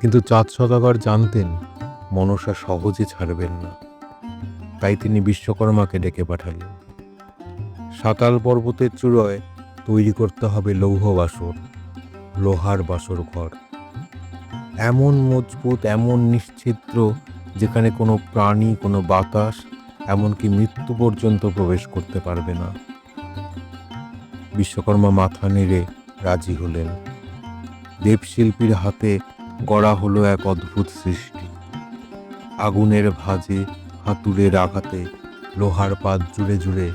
কিন্তু চাঁদ সদাগর জানতেন, মনসা সহজে ছাড়বেন না। তাই তিনি বিশ্বকর্মাকে ডেকে পাঠালেন। সাতাল পর্বতের চূড়ায় তৈরি করতে হবে লৌহ বাসর, লোহার বাসর ঘর। এমন মজবুত, এমন নিশ্চিদ্র যেখানে কোনো প্রাণী, কোনো বাতাস, এমনকি মৃত্যু পর্যন্ত প্রবেশ করতে পারবে না। বিশ্বকর্মা মাথা নেড়ে রাজি হলেন। দেবশিল্পীর হাতে গড়া হলো এক অদ্ভুত সৃষ্টি। আগুনের ভাঁজে হাতুড়ের আঘাতে লোহার পাত জুড়ে জুড়ে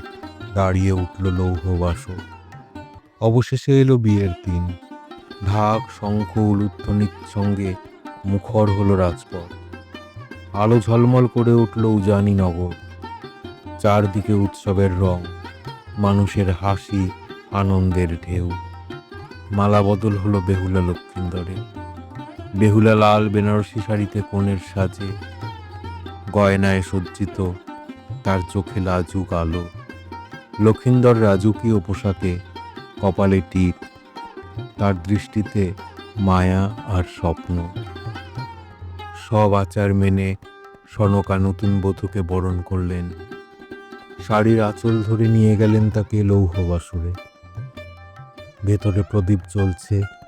দাঁড়িয়ে উঠল লৌহ বাসর। অবশেষে এলো বিয়ের দিন। ঢাক, শঙ্খ উলুধ্বনির সঙ্গে মুখর হলো রাজপথ। আলো ঝলমল করে উঠল উজানি নগর। চারদিকে উৎসবের রং, মানুষের হাসি, আনন্দের ঢেউ। মালা বদল হলো বেহুলা লক্ষ্মীন্দরে বেহুলা লাল বেনারসি শাড়িতে কোণের সাজে, গয়নায় সজ্জিত, তার চোখে লাজুক আলো। লক্ষিন্দর রাজকীয় পোশাকে কপালে টিপ, তার দৃষ্টিতে মায়া আর স্বপ্ন। সব আচার মেনে সনকা নতুন বধূকে বরণ করলেন। শাড়ির আঁচল ধরে নিয়ে গেলেন তাকে লৌহ বাসুরে। ভেতরে প্রদীপ জ্বলছে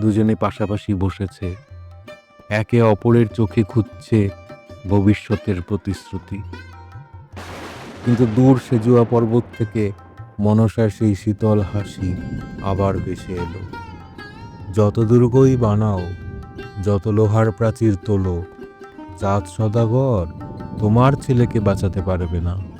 দুজনে পাশাপাশি বসেছে। একে অপরের চোখে খুঁজছে ভবিষ্যতের প্রতিশ্রুতি। কিন্তু দূর সেজুয়া পর্বত থেকে মনসার সেই শীতল হাসি আবার ভেসে এলো। যত দুর্গই বানাও, যত লোহার প্রাচীর তোলো চাঁদ সদাগর তোমার ছেলেকে বাঁচাতে পারবে না।